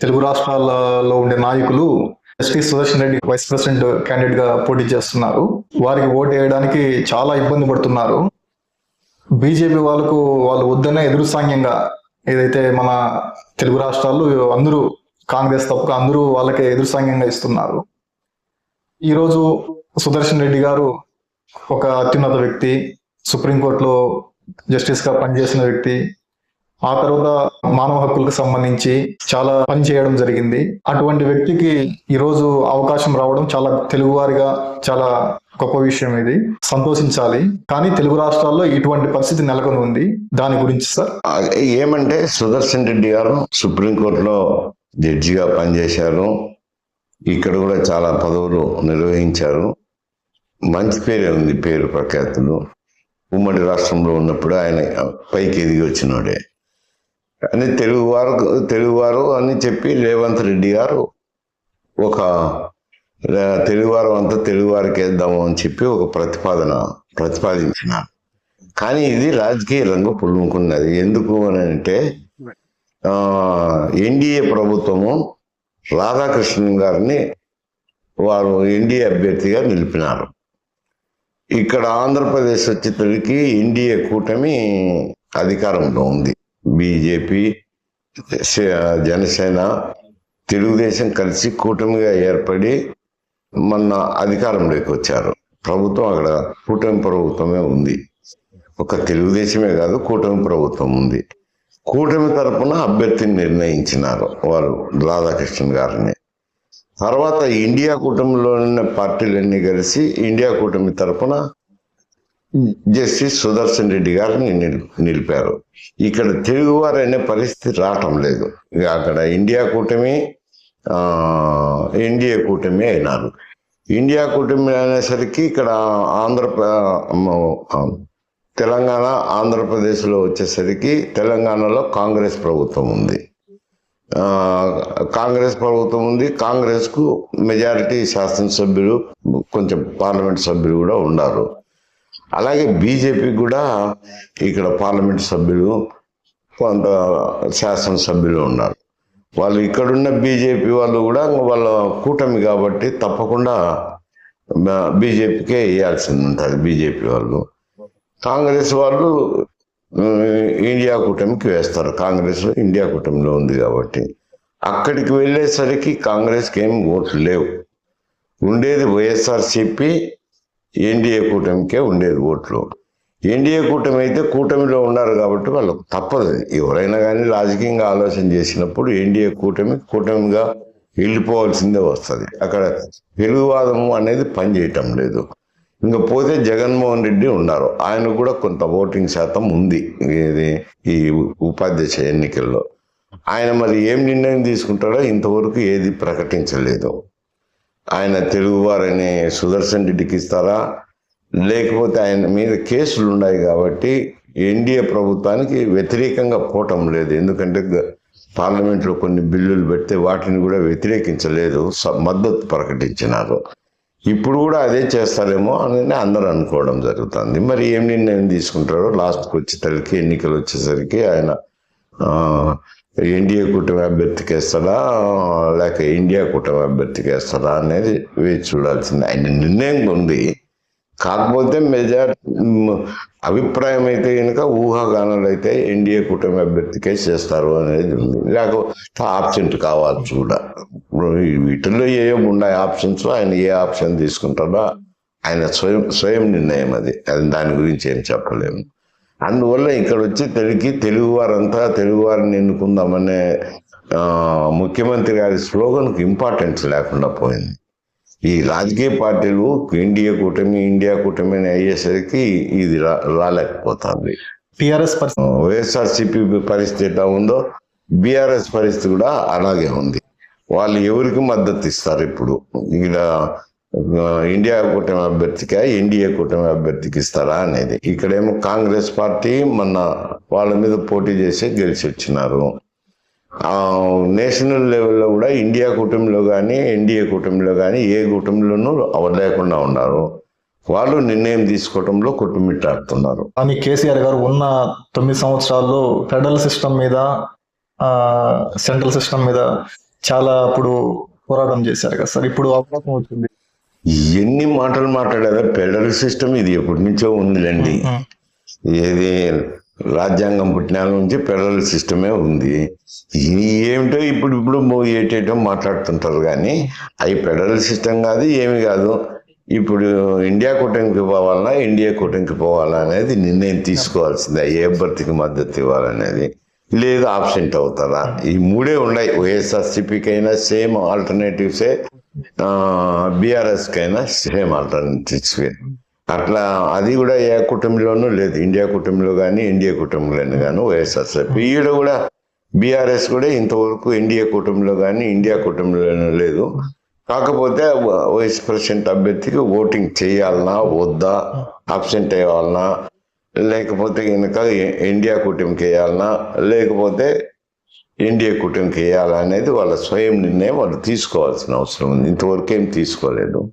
తెలుగు రాష్ట్రాలలో ఉండే నాయకులు ST Sudarshan Reddy vice president క్యాండిడేట్గా పోటీ చేస్తున్నారు. వారికి ఓటు వేయడానికి చాలా ఇబ్బంది పడుతున్నారు. బీజేపీ వాళ్ళకు వాళ్ళు వద్దనే ఎదురు సాంగ్యంగా ఏదైతే మన తెలుగు రాష్ట్రాల్లో అందరూ కాంగ్రెస్ తప్పక అందరూ వాళ్ళకే ఎదురు సాంగ్యంగా ఇస్తున్నారు. ఈరోజు సుదర్శన్ రెడ్డి గారు ఒక అత్యున్నత వ్యక్తి సుప్రీంకోర్టులో జస్టిస్గా పనిచేసిన వ్యక్తి ఆ తర్వాత మానవ హక్కులకు సంబంధించి చాలా పని చేయడం జరిగింది. అటువంటి వ్యక్తికి ఈరోజు అవకాశం రావడం చాలా తెలుగువారిగా చాలా గొప్ప విషయం ఇది. సంతోషించాలి. కానీ తెలుగు రాష్ట్రాల్లో ఇటువంటి పరిస్థితి నెలకొని ఉంది. దాని గురించి సార్? ఏమంటే సుదర్శన్ రెడ్డి గారు సుప్రీంకోర్టులో జడ్జిగా పనిచేశారు. ఇక్కడ కూడా చాలా పదవులు నిర్వహించారు. మంచి పేరే ఉంది పేరు ప్రఖ్యాతులు. ఉమ్మడి రాష్ట్రంలో ఉన్నప్పుడు ఆయన పైకి ఎదిగి వచ్చినాడే. కానీ తెలుగువారు తెలుగువారు అని చెప్పి రేవంత్ రెడ్డి గారు ఒక రే- తెలుగువారు అంతా తెలుగువారికి వేద్దాము అని చెప్పి ఒక ప్రతిపాదన ప్రతిపాదించినారు కానీ ఇది రాజకీయ రంగు పుల్లుముకున్నది ఎందుకు అని అంటే ఎన్డీఏ ప్రభుత్వము రాధాకృష్ణన్ గారిని వారు ఎన్డీఏ అభ్యర్థిగా నిలిపినారు. ఇక్కడ ఆంధ్రప్రదేశ్ వచ్చేసరికి ఎన్డీఏ కూటమి అధికారంలో ఉంది. బీజేపీ జనసేన తెలుగుదేశం కలిసి కూటమిగా ఏర్పడి మొన్న అధికారంలోకి వచ్చారు. ప్రభుత్వం అక్కడ కూటమి ప్రభుత్వమే ఉంది. ఒక తెలుగుదేశమే కాదు కూటమి ప్రభుత్వం ఉంది. కూటమి తరపున అభ్యర్థిని నిర్ణయించినారు వారు రాధాకృష్ణన్ గారిని. తర్వాత ఇండియా కూటమిలో ఉన్న పార్టీలన్నీ కలిసి ఇండియా కూటమి తరపున జస్టిస్ సుదర్శన్ రెడ్డి గారిని నిలిపారు. ఇక్కడ తెలుగువారు అనే పరిస్థితి రావటం లేదు. అక్కడ ఇండియా కూటమి ఎన్డీఏ కూటమి అయినారు. ఇండియా కూటమి అనేసరికి ఇక్కడ ఆంధ్ర తెలంగాణ ఆంధ్రప్రదేశ్లో వచ్చేసరికి తెలంగాణలో కాంగ్రెస్ ప్రభుత్వం ఉంది. కాంగ్రెస్ ప్రభుత్వం ఉంది. కాంగ్రెస్కు మెజారిటీ శాసనసభ్యులు కొంచెం పార్లమెంట్ సభ్యులు కూడా ఉన్నారు. అలాగే బీజేపీ కూడా ఇక్కడ పార్లమెంట్ సభ్యులు కొంత శాసనసభ్యులు ఉన్నారు. వాళ్ళు ఇక్కడున్న బీజేపీ వాళ్ళు కూడా వాళ్ళ కూటమి కాబట్టి తప్పకుండా బీజేపీకే వేయాల్సింది ఉంటుంది బీజేపీ వాళ్ళు. కాంగ్రెస్ వాళ్ళు ఇండియా కూటమికి వేస్తారు. కాంగ్రెస్ ఇండియా కూటమిలో ఉంది కాబట్టి. అక్కడికి వెళ్ళేసరికి కాంగ్రెస్కి ఏం ఓట్లు లేవు. ఉండేది వైఎస్ఆర్సిపి ఎన్డీఏ కూటమికే ఉండేది ఓట్లు. ఎన్డీఏ కూటమి అయితే కూటమిలో ఉన్నారు కాబట్టి వాళ్ళకు తప్పదు. ఎవరైనా కానీ రాజకీయంగా ఆలోచన చేసినప్పుడు ఎన్డీఏ కూటమి కూటమిగా వెళ్ళిపోవాల్సిందే వస్తుంది. అక్కడ తెలుగువాదము అనేది పనిచేయటం లేదు. ఇంకా పోతే జగన్మోహన్ రెడ్డి ఉన్నారు. ఆయన కూడా కొంత ఓటింగ్ శాతం ఉంది. ఇది ఈ ఉపాధ్యక్ష ఎన్నికల్లో. ఆయన మరి ఏం నిర్ణయం తీసుకుంటాడో ఇంతవరకు ఏది ప్రకటించలేదు. ఆయన తెలుగువారని సుదర్శన్ రెడ్డికి ఇస్తారా? లేకపోతే ఆయన మీద కేసులు ఉన్నాయి కాబట్టి ఎన్డీఏ ప్రభుత్వానికి వ్యతిరేకంగా పోవటం లేదు. ఎందుకంటే పార్లమెంట్లో కొన్ని బిల్లులు పెడితే వాటిని కూడా వ్యతిరేకించలేదు. స- మద్దతు ప్రకటించినారు. ఇప్పుడు కూడా అదే చేస్తారేమో అని అందరూ అనుకోవడం జరుగుతుంది. మరి ఏం నిర్ణయం తీసుకుంటారో? లాస్ట్కి వచ్చేసరికి ఎన్నికలు వచ్చేసరికి ఆయన ఎన్డీఏ కూటమి అభ్యర్థికి వేస్తాడా లేక ఇండియా కూటమి అభ్యర్థికి వేస్తాడా అనేది వేచి చూడాల్సింది. ఆయన నిర్ణయం ఉంది. కాకపోతే మెజార్ అభిప్రాయం అయితే కనుక ఊహాగానాలు అయితే ఎన్డీఏ కూటమి అభ్యర్థికే చేస్తారు అనేది ఉంది. లేకపోతే ఆప్షన్ కావచ్చు కూడా వీటిల్లో ఏం ఉన్నాయి ఆప్షన్స్? ఆయన ఏ ఆప్షన్ తీసుకుంటాడో ఆయన స్వయం స్వయం నిర్ణయం అది. అది దాని గురించి ఏం చెప్పలేము. అందువల్ల ఇక్కడ వచ్చి తెలుగు వారంతా తెలుగు వారిని ఎన్నుకుందామనే ఆ, ముఖ్యమంత్రి గారి స్లోగన్కి ఇంపార్టెన్స్ లేకుండా పోయింది. ఈ రాజకీయ పార్టీలు ఇండియా కూటమి ఇండియా కూటమి అని అయ్యేసరికి ఇది రా రాలేకపోతుంది. టిఆర్ఎస్ వైఎస్ఆర్సిపి పరిస్థితి ఎట్లా ఉందో బీఆర్ఎస్ పరిస్థితి కూడా అలాగే ఉంది. వాళ్ళు ఎవరికి మద్దతు ఇస్తారు ఇప్పుడు? ఇక్కడ ఇండియా కూటమి అభ్యర్థిగా ఎన్డీఏ కూటమి అభ్యర్థికి ఇస్తారా అనేది. ఇక్కడేమో కాంగ్రెస్ పార్టీ మొన్న వాళ్ళ మీద పోటీ చేసి గెలిచి వచ్చినారు నేషనల్ లెవెల్లో కూడా ఇండియా కూటమిలో కానీ ఎన్డీఏ కూటమిలో కానీ ఏ కూటమిలోనూ అవలేకుండా ఉన్నారు. వాళ్ళు నిర్ణయం తీసుకోవడంలో కొట్టుమిట్టాడుతున్నారు. కానీ కేసీఆర్ గారు ఉన్న తొమ్మిది సంవత్సరాల్లో ఫెడరల్ సిస్టమ్ మీద సెంట్రల్ సిస్టమ్ మీద చాలా అప్పుడు పోరాటం చేశారు కదా సార్. ఇప్పుడు అవకాశం వచ్చింది. ఎన్ని మాటలు మాట్లాడారో ఫెడరల్ సిస్టమ్ ఇది ఎప్పటి నుంచో ఉందిలేండి. ఏది రాజ్యాంగం పుట్టినాల నుంచి ఫెడరల్ సిస్టమే ఉంది. ఇది ఏమిటో ఇప్పుడు ఇప్పుడు ఏటేటో మాట్లాడుతుంటారు కానీ అవి ఫెడరల్ సిస్టమ్ కాదు ఏమి కాదు. ఇప్పుడు ఇండియా కూటమికి పోవాలన్నా ఇండియా కూటమికి పోవాలా అనేది నిర్ణయం తీసుకోవాల్సిందే. ఏ అభ్యర్థికి మద్దతు ఇవ్వాలనేది. లేదు ఆబ్సెంట్ అవుతారా? ఈ మూడే ఉన్నాయి. వైఎస్ఆర్సీపీకి అయినా సేమ్ ఆల్టర్నేటివ్సే బీఆర్ఎస్కి అయినా సేమ్ ఆల్టర్నేటివ్స్ అట్లా అది కూడా ఏ కుటుంబంలోనూ లేదు. ఇండియా కుటుంబంలో కానీ ఇండియా కుటుంబంలోనే కానీ వైఎస్ఆర్సీపీ ఈడ కూడా బీఆర్ఎస్ కూడా ఇంతవరకు ఎన్డీఏ కుటుంబంలో కానీ ఇండియా కుటుంబంలోనూ లేదు. కాకపోతే వైస్ ప్రెసిడెంట్ అభ్యర్థికి ఓటింగ్ చేయాలనా వద్దా అబ్సెంట్ అయ్యాలనా లేకపోతే కనుక ఇండియా కూటమికి వేయాలనా లేకపోతే ఇండియా కూటమికి వేయాలనేది వాళ్ళ స్వయం నిర్ణయం వాళ్ళు తీసుకోవాల్సిన అవసరం ఉంది. ఇంతవరకు ఏం తీసుకోలేదు.